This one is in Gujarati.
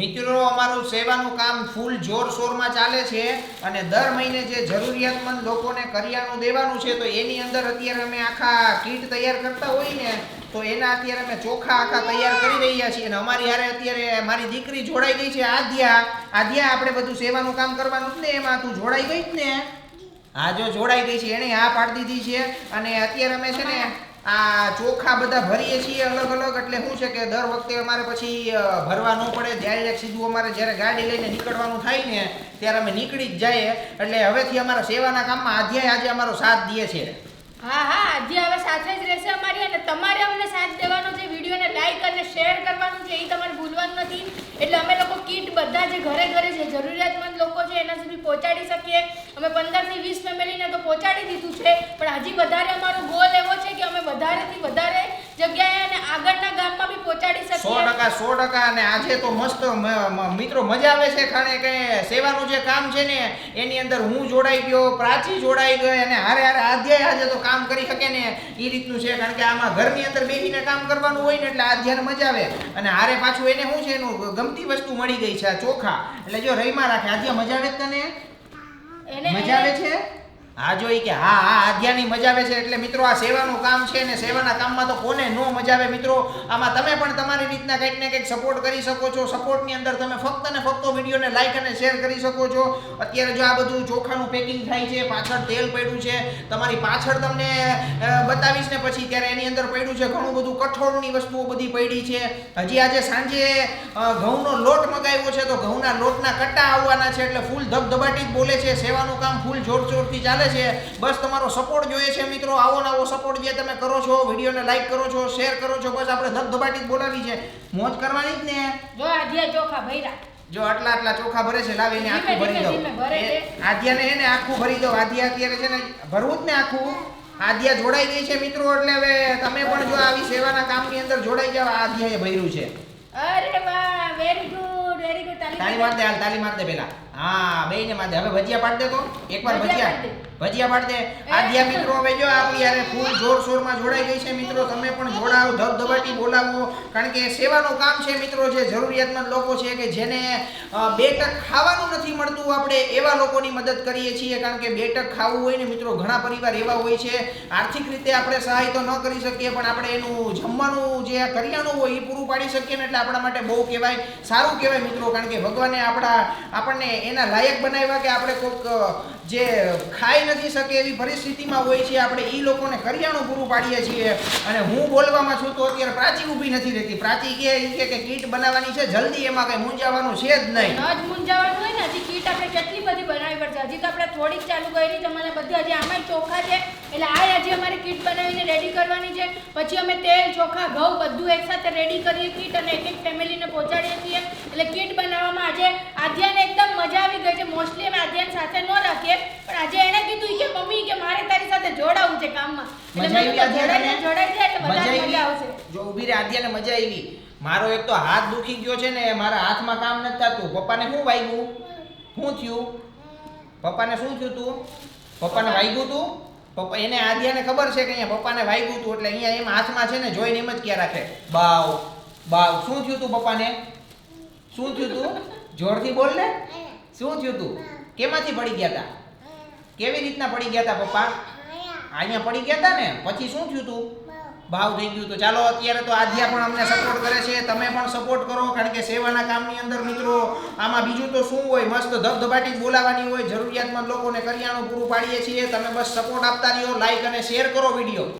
મિત્રો, અમારું સેવાનું કામ ફૂલ જોરશોરમાં ચાલે છે અને દર મહિને જે જરૂરિયાતમંદ લોકોને કરિયાનું દેવાનું છે, તો એની અંદર અત્યારે અમે આખા કીટ તૈયાર કરતા હોય ને, તો એના અત્યારે અમે ચોખા આખા તૈયાર કરી રહ્યા છીએ અને અમારી હારે અત્યારે મારી દીકરી જોડાઈ ગઈ છે આધ્યા આધ્યા આપણે બધું સેવાનું કામ કરવાનું જ ને એમાં, તું જોડાઈ ગઈ જ ને? હા, જો જોડાઈ ગઈ છે, એણે હા પાડી દીધી છે અને અત્યારે અમે છે ને આ ચોખા બધા ભરીએ છીએ અલગ અલગ, એટલે શું છે કે દર વખતે અમારે પછી ભરવા ન પડે. ડાયરેક્ટ સીધું અમારે જ્યારે ગાડી લઈને નીકળવાનું થાય ને, ત્યારે અમે નીકળી જ જઈએ. એટલે હવેથી અમારા સેવાના કામમાં આધ્યાય આજે અમારો સાથ દે છે. હા હા, આજે હવે સાથે જ રહેશે અમારી અને તમારે અમને સાથ દેવાનો છે. વિડીયોને લાઈક અને શેર કરવાનું છે, એ તમારે ભૂલવાનું નથી. એટલે અમે લોકો કીટ બધા જે ઘરે ઘરે જે જરૂરિયાતમંદ લોકો છે, એના સુધી પહોંચાડી શકીએ. અમે પંદરથી વીસ ફેમિલીને તો પહોંચાડી દીધું છે, પણ હજી વધારે અમારો ગોલ એવો છે કે અમે વધારેથી વધારે જગ્યાએ અને આગળના ગામમાં બી પહોંચાડી સો શકીએ ટકા સો ટકા અને આજે તો મસ્ત મિત્રો મજા આવે છે ખાણે કે સેવાનું જે કામ છે ને એની અંદર હું જોડાઈ ગયો પ્રાચી જોડાઈ ગઈ અને હારે હારે આધ્યાય આજે તો કામ કરી શકે ને એ રીતનું છે. કારણ કે આમાં ઘરની અંદર બેસીને કામ કરવાનું હોય ને એટલે આધ્યાને મજા આવે. અને હારે પાછું એને શું છે એનું ગમતી વસ્તુ મળી ગઈ છે આ ચોખા. એટલે જો રહીમાં રાખે આધ્યા મજા આવે તને? એને મજા આવે છે? હા જોઈ કે હા હા આધ્યાની મજા આવે છે. એટલે મિત્રો, આ સેવાનું કામ છે ને સેવાના કામમાં તો કોને નો મજા આવે મિત્રો. આમાં તમે પણ તમારી રીતના કંઈક ને કંઈક સપોર્ટ કરી શકો છો. સપોર્ટની અંદર તમે ફક્ત ને ફક્ત વિડીયોને લાઇક અને શેર કરી શકો છો. અત્યારે જો આ બધું ચોખાનું પેકિંગ થાય છે, પાછળ તેલ પડ્યું છે. તમારી પાછળ તમને બતાવીશ ને પછી ત્યારે એની અંદર પડ્યું છે ઘણું બધું કઠોળની વસ્તુઓ બધી પડી છે. હજી આજે સાંજે ઘઉંનો લોટ મગાવ્યો છે. તો ઘઉંના લોટના કટ્ટા આવવાના છે. એટલે ફૂલ ધબધબાટી જ બોલે છે. સેવાનું કામ ફૂલ જોરશોરથી ચાલે છે. બસ તમારો સપોર્ટ જોઈએ છે મિત્રો. આવો ને આવો સપોર્ટ જે તમે કરો છો વિડીયોને લાઈક કરો છો શેર કરો છો બસ આપણે ધબધબાટી જ બોલાવી છે. મોજ કરવાની જ ને. જો આજે ચોખા ભૈરા જો આટલા આટલા ચોખા ભરે છે લાવીને આખું ભરી દો દઉં. આદ્યાને હે ને આખું ભરી દઉં. આધ્યા અત્યારે છે ને ભરવું જ ને આખું. આદ્યા જોડાઈ ગઈ છે મિત્રો એટલે હવે તમે પણ જો આવી સેવાના કામની અંદર જોડાઈ જાવ આધ્યાએ ભર્યું છે. અરે વાહ વેરી ગુડ વેરી ગુડ તાળી માર દે. હાલ તાળી માર દે પેલા. હા બે ને માર હવે ભજીયા પાડ દે તો એકવાર ભજીયા ભજીયા. પાડ દે. આદ્યા મિત્રો હવે જો આપણી યારે ફૂલ જોરશોરમાં જોડાઈ ગઈ છે મિત્રો. તમે પણ જોડાઓ ધબધબાટી બોલાવો. કારણ કે સેવાનું કામ છે મિત્રો જે જરૂરિયાતમંદ લોકો છે કે જેને બે ટક ખાવાનું નથી મળતું આપણે એવા લોકોની મદદ કરીએ છીએ. કારણ કે બે ટક ખાવું હોય ને મિત્રો ઘણા પરિવાર એવા હોય છે. આર્થિક રીતે આપણે સહાય તો ન કરી શકીએ પણ આપણે એનું જમવાનું જે કરિયાણું હોય એ પૂરું પાડી શકીએ ને એટલે આપણા માટે બહુ કહેવાય સારું કહેવાય મિત્રો. કારણ કે ભગવાને આપણા આપણને એના લાયક બનાવ્યા કે આપણે કોઈક જે ખાઈ નથી શકે એવી પરિસ્થિતિમાં હોય છે, આપણે એ લોકોને કરિયાણું પૂરું પાડીએ છીએ. અને હું બોલવામાં છું તો અત્યારે પ્રાચી ઊભી નથી રહેતી. પ્રાચી કહે કે કીટ બનાવવાની છે, જલ્દી એમાં કંઈ મૂંઝાવાનું છે જ નહીં. જ મૂંઝાવાનું હોય ને, હજી કીટ આપણે કેટલી બધી બનાવવી પડશે? હજી તો આપણે થોડીક ચાલુ કરી તમને બધી હજી આમાં ચોખા છે. એટલે આ હજી અમારે કીટ બનાવીને રેડી કરવાની છે. પછી અમે તેલ, ચોખા, ઘઉં બધું એકસાથે રેડી કરીએ, કીટ અને એક એક ફેમિલીને પહોંચાડીએ છીએ. એટલે કીટ બનાવવામાં આજે આધ્યાને એકદમ છે મોસ્ટલી અમે આધ્યાન સાથે ન રાખીએ પણ આજે એણે કીધું કે મમ્મી કે મારે તારી સાથે જોડાવું છે કામમાં. એટલે મજા આવી જોડાઈ જાય આધ્યાને? જોડાઈ જાય એટલે વધારે મજા આવશે. જો ઊભી રહે આધ્યાને મજા આવી. મારો એક તો હાથ દુખી ગયો છે ને મારા હાથમાં કામ નથી થતું. પપ્પાને શું વાગ્યું? શું થયું? પપ્પાને શું થયું તું? પપ્પાને વાગ્યું તું? પપ્પા એને આદ્યાને ખબર છે કે અહીંયા પપ્પાને વાગ્યું તું? એટલે અહીંયા એમ હાથમાં છે ને જોઈને એમ જ ક્યાં રાખે? બાવ બાવ શું થયું તું પપ્પાને? શું થયું તું? જોરથી બોલ ને. શું થયું તું? કેમાંથી પડી ગયા હતા કેવી રીતના પડી ગયા હતા પપ્પા? અહીંયા પડી ગયા હતા ને? પછી શું થયું તું? ભાવ થઈ ગયું તો ચાલો, અત્યારે તો આધ્યા પણ અમને સપોર્ટ કરે છે. તમે પણ સપોર્ટ કરો, કારણ કે સેવાના કામની અંદર મિત્રો, આમાં બીજું તો શું હોય? મસ્ત ધબધબાટી બોલાવાની હોય. જરૂરિયાતમંદ લોકોને કરિયાણું પૂરું પાડીએ છીએ. તમે બસ સપોર્ટ આપતા રહ્યો લાઈક અને શેર કરો વીડિયો